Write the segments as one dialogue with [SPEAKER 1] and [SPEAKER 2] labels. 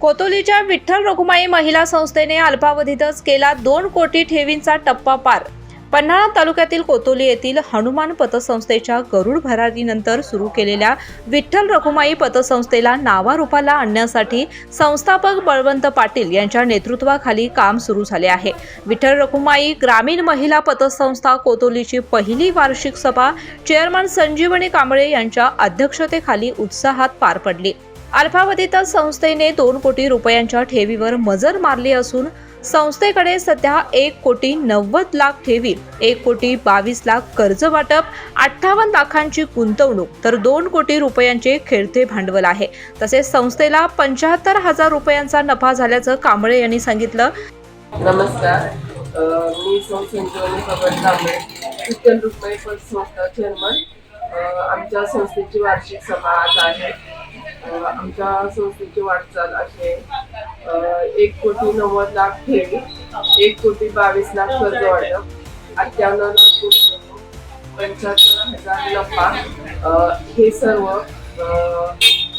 [SPEAKER 1] कोतोलीच्या विठ्ठल रखुमाई महिला संस्थेने अल्पावधीतच केला दोन कोटी ठेवींचा टप्पा पार. पन्हाळा तालुक्यातील कोतोली येथील हनुमान पतसंस्थेच्या गरुड भरारीनंतर सुरू केलेल्या विठ्ठल रखुमाई पतसंस्थेला नावारूपाला आणण्यासाठी संस्थापक बळवंत पाटील यांच्या नेतृत्वाखाली काम सुरू झाले आहे. विठ्ठल रखुमाई ग्रामीण महिला पतसंस्था कोतोलीची पहिली वार्षिक सभा चेअरमन संजीवनी कांबळे यांच्या अध्यक्षतेखाली उत्साहात पार पडली. अल्पावधीतच संस्थेने दोन कोटी रुपयांच्या ठेवीवर मजर मारली असून संस्थेकडे सध्या एक कोटी नव्वद लाख ठेवी एक कोटी बावीस लाख कर्ज वाटप अठ्ठावन्न लाखांची गुंतवणूक तर दोन कोटी रुपयांचे खेळते भांडवल आहे. तसेच संस्थेला पंच्याहत्तर हजार रुपयांचा नफा झाल्याचं कांबळे यांनी सांगितलं.
[SPEAKER 2] नमस्कार. मी कांबळे संस्था चेअरमन आमच्या संस्थेची वार्षिक सभा आज आहे. आमच्या संस्थेची वाटचाल असे आहे एक कोटी नव्वद लाख ठेवी एक कोटी बावीस लाख कर्ज वाटप अठ्ठ्याण्णव लाख पंच्याहत्तर हजार नफा. हे सर्व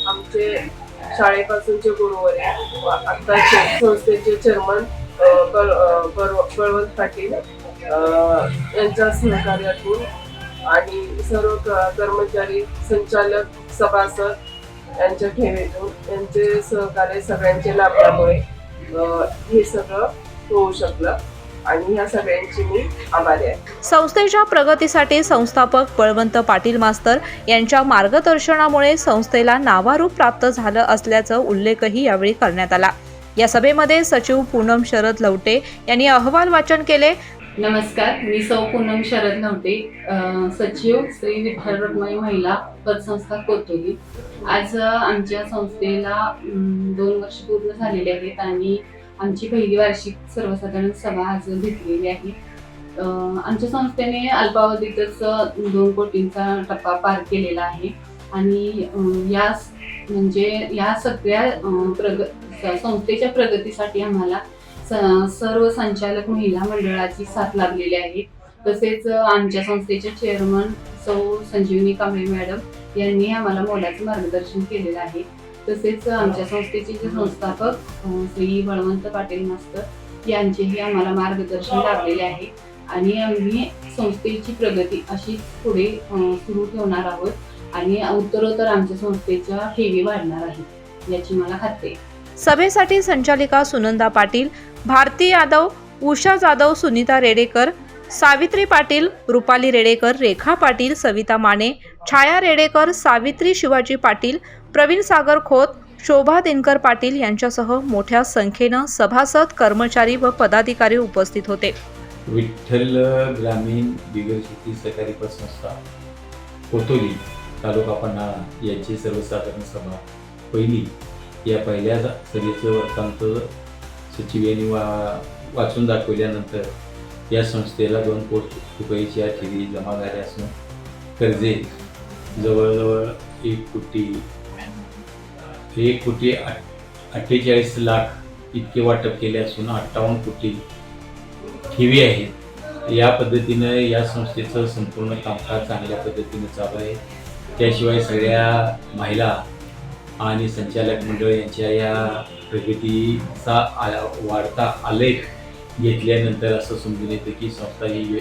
[SPEAKER 2] आमचे शाळेपासूनचे गुरुवर आत्ताचे संस्थेचे चेअरमन बळवंत पाटील यांच्या सहकार्यातून आणि सर्व कर्मचारी संचालक सभासद यांच्या ठेवीतून यांचे सहकार्य सगळ्यांचे लाभल्यामुळे हे सगळं होऊ शकलं. आणि ह्या सगळ्यांची मी आभारी आहे.
[SPEAKER 1] संस्थेच्या प्रगतीसाठी संस्थापक बळवंत पाटील मास्तर यांच्या मार्गदर्शनामुळे संस्थेला नावारूप प्राप्त झालं असल्याचं उल्लेखही यावेळी करण्यात आला. या सभेमध्ये सचिव पूनम शरद लवटे यांनी अहवाल वाचन केले.
[SPEAKER 3] नमस्कार मी सौ पूनम शरद नवटे सचिव श्री विठ्ठल रखमाई महिला पतसंस्था कोतोली. आज आमच्या संस्थेला दोन वर्ष पूर्ण झालेले आहेत आणि आमची पहिली वार्षिक सर्वसाधारण सभा आज घेतलेली आहे. आमच्या संस्थेने अल्पावधीतच दोन कोटींचा टप्पा पार केलेला आहे आणि या म्हणजे या सगळ्या प्रग संस्थेच्या प्रगतीसाठी आम्हाला सर्व संचालक महिला मंडळाची साथ लाभलेली आहे. तसेच आमच्या संस्थेचे चेअरमन सौ संजीवनी कांबळे मॅडम यांनी आम्हाला मोलाचं मार्गदर्शन केलेलं आहे. तसेच आमच्या संस्थेचे जे संस्थापक श्री बळवंत पाटील मास्तर यांचेही आम्हाला मार्गदर्शन लाभलेले आहे. आणि आम्ही संस्थेची प्रगती अशीच पुढे सुरू ठेवणार आहोत. आणि उत्तरोत्तर आमच्या संस्थेच्या ठेवी वाढणार आहेत याची मला खात्री आहे.
[SPEAKER 1] सभेसाठी संचालिका सुनंदा पाटील भारती यादव उषा जाधव सुनीता रेडेकर सावित्री पाटील रुपाली रेडेकर रेखा पाटील सविता माने छाया रेडेकर सावित्री शिवाजी पाटील प्रवीण सागर खोत शोभा दिनकर पाटील यांच्यासह मोठ्या संख्येनं सभासद कर्मचारी व पदाधिकारी उपस्थित होते.
[SPEAKER 4] विठ्ठल ग्रामीण बिगर शेती सहकारी पतसंस्था कोतोली तालुका पन्हाळा यांची सर्वसाधारण सभा. पहिली या पहिल्या सभेचं वर्तांत सचिव यांनी वा वाचून दाखवल्यानंतर या संस्थेला दोन कोटी रुपयाची ठेवी जमा झाल्या असून कर्जे जवळजवळ एक कोटी एक कोटी अठ्ठेचाळीस लाख इतके वाटप केले असून अठ्ठावन्न कोटी ठेवी आहेत. या पद्धतीनं या संस्थेचं संपूर्ण कामकाज चांगल्या पद्धतीनं चालू आहे. त्याशिवाय सगळ्या महिला आणि संचालक मंडळ यांच्या या प्रगतीचा वाढता आलेख घेतल्यानंतर असं समजून येतं की संस्था ही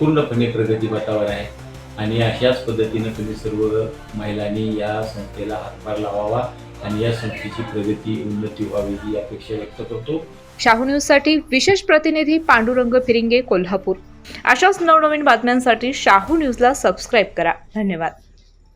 [SPEAKER 4] पूर्णपणे प्रगतीपथावर आहे. आणि अशाच पद्धतीनं तुम्ही सर्व महिलांनी या संस्थेला हातभार लावावा आणि या संस्थेची प्रगती उन्नती व्हावी ही अपेक्षा व्यक्त करतो.
[SPEAKER 1] शाहू न्यूजसाठी विशेष प्रतिनिधी पांडुरंग फिरिंगे कोल्हापूर. अशाच नवनवीन बातम्यांसाठी शाहू न्यूजला सबस्क्राईब करा. धन्यवाद.